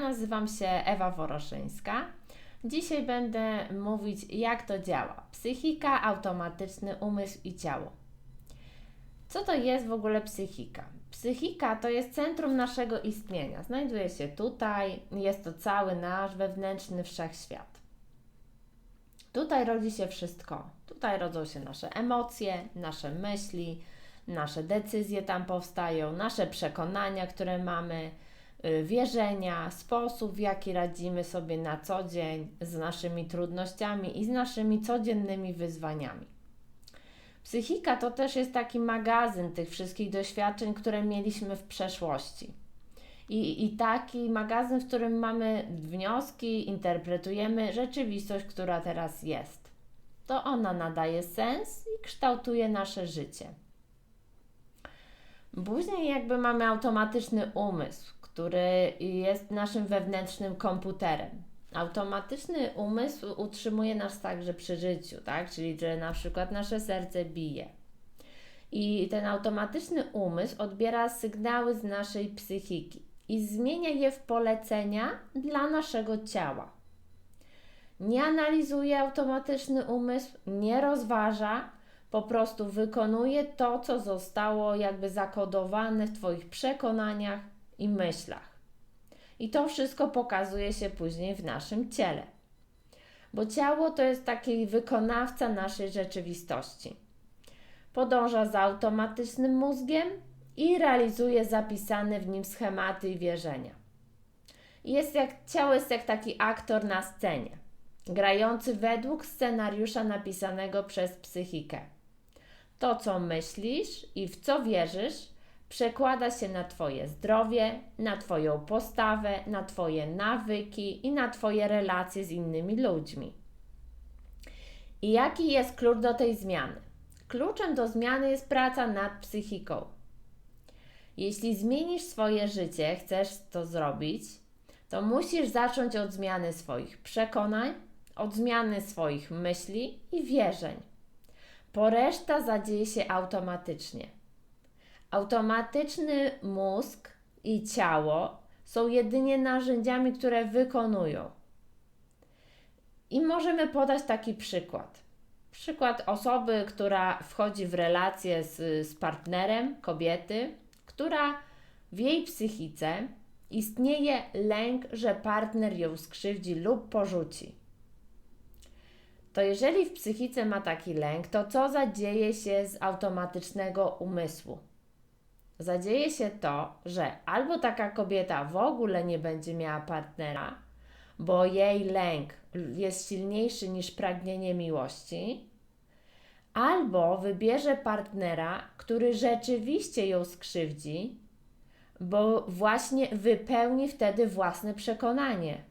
Nazywam się Ewa Woroszyńska. Dzisiaj będę mówić, jak to działa. Psychika, automatyczny umysł i ciało. Co to jest w ogóle psychika? Psychika to jest centrum naszego istnienia. Znajduje się tutaj, jest to cały nasz wewnętrzny wszechświat. Tutaj rodzi się wszystko. Tutaj rodzą się nasze emocje, nasze myśli, nasze decyzje tam powstają, nasze przekonania, które mamy, wierzenia, sposób, w jaki radzimy sobie na co dzień z naszymi trudnościami i z naszymi codziennymi wyzwaniami. Psychika to też jest taki magazyn tych wszystkich doświadczeń, które mieliśmy w przeszłości. I, I taki magazyn, w którym mamy wnioski, interpretujemy rzeczywistość, która teraz jest. To ona nadaje sens i kształtuje nasze życie. Później jakby mamy automatyczny umysł, który jest naszym wewnętrznym komputerem. Automatyczny umysł utrzymuje nas także przy życiu, tak? Czyli że na przykład nasze serce bije. I ten automatyczny umysł odbiera sygnały z naszej psychiki i zmienia je w polecenia dla naszego ciała. Nie analizuje automatyczny umysł, nie rozważa, po prostu wykonuje to, co zostało jakby zakodowane w Twoich przekonaniach i myślach. I to wszystko pokazuje się później w naszym ciele. Bo ciało to jest taki wykonawca naszej rzeczywistości. Podąża za automatycznym mózgiem i realizuje zapisane w nim schematy i wierzenia. Jest jak, ciało jest jak taki aktor na scenie, grający według scenariusza napisanego przez psychikę. To, co myślisz i w co wierzysz, przekłada się na Twoje zdrowie, na Twoją postawę, na Twoje nawyki i na Twoje relacje z innymi ludźmi. I jaki jest klucz do tej zmiany? Kluczem do zmiany jest praca nad psychiką. Jeśli zmienisz swoje życie, chcesz to zrobić, to musisz zacząć od zmiany swoich przekonań, od zmiany swoich myśli i wierzeń. Po reszta zadzieje się automatycznie. Automatyczny mózg i ciało są jedynie narzędziami, które wykonują. I możemy podać taki przykład. Przykład osoby, która wchodzi w relację z, z partnerem, kobiety, która w jej psychice istnieje lęk, że partner ją skrzywdzi lub porzuci. To jeżeli w psychice ma taki lęk, to co zadzieje się z automatycznego umysłu? Zadzieje się to, że albo taka kobieta w ogóle nie będzie miała partnera, bo jej lęk jest silniejszy niż pragnienie miłości, albo wybierze partnera, który rzeczywiście ją skrzywdzi, bo właśnie wypełni wtedy własne przekonanie.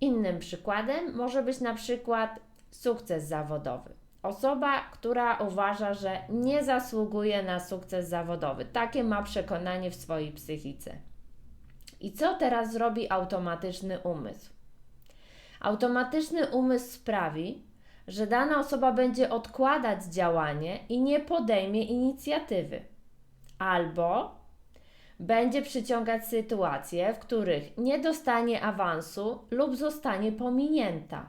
Innym przykładem może być na przykład sukces zawodowy. Osoba, która uważa, że nie zasługuje na sukces zawodowy. Takie ma przekonanie w swojej psychice. I co teraz zrobi automatyczny umysł? Automatyczny umysł sprawi, że dana osoba będzie odkładać działanie i nie podejmie inicjatywy. Albo będzie przyciągać sytuacje, w których nie dostanie awansu lub zostanie pominięta.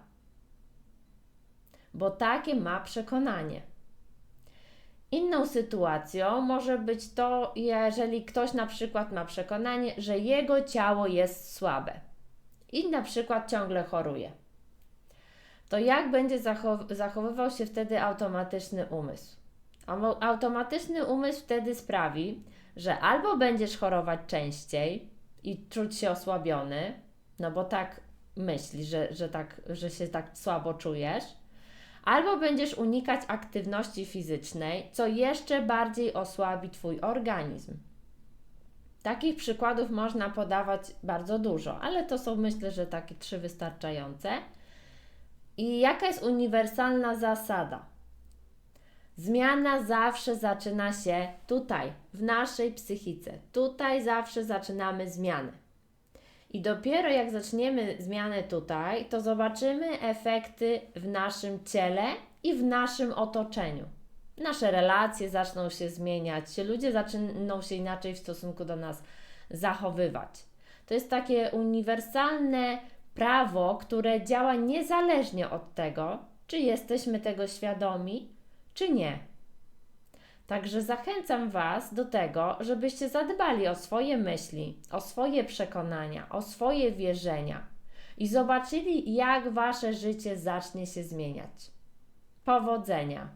Bo takie ma przekonanie. Inną sytuacją może być to, jeżeli ktoś na przykład ma przekonanie, że jego ciało jest słabe i na przykład ciągle choruje. To jak będzie zachow zachowywał się wtedy automatyczny umysł? Automatyczny umysł wtedy sprawi, że albo będziesz chorować częściej i czuć się osłabiony, no bo tak myślisz, że, że, tak, że się tak słabo czujesz, albo będziesz unikać aktywności fizycznej, co jeszcze bardziej osłabi Twój organizm. Takich przykładów można podawać bardzo dużo, ale to są myślę, że takie trzy wystarczające. I jaka jest uniwersalna zasada? Zmiana zawsze zaczyna się tutaj, w naszej psychice. Tutaj zawsze zaczynamy zmianę. I dopiero jak zaczniemy zmianę tutaj, to zobaczymy efekty w naszym ciele i w naszym otoczeniu. Nasze relacje zaczną się zmieniać, ludzie zaczną się inaczej w stosunku do nas zachowywać. To jest takie uniwersalne prawo, które działa niezależnie od tego, czy jesteśmy tego świadomi, czy nie. Także zachęcam Was do tego, żebyście zadbali o swoje myśli, o swoje przekonania, o swoje wierzenia i zobaczyli, jak Wasze życie zacznie się zmieniać. Powodzenia!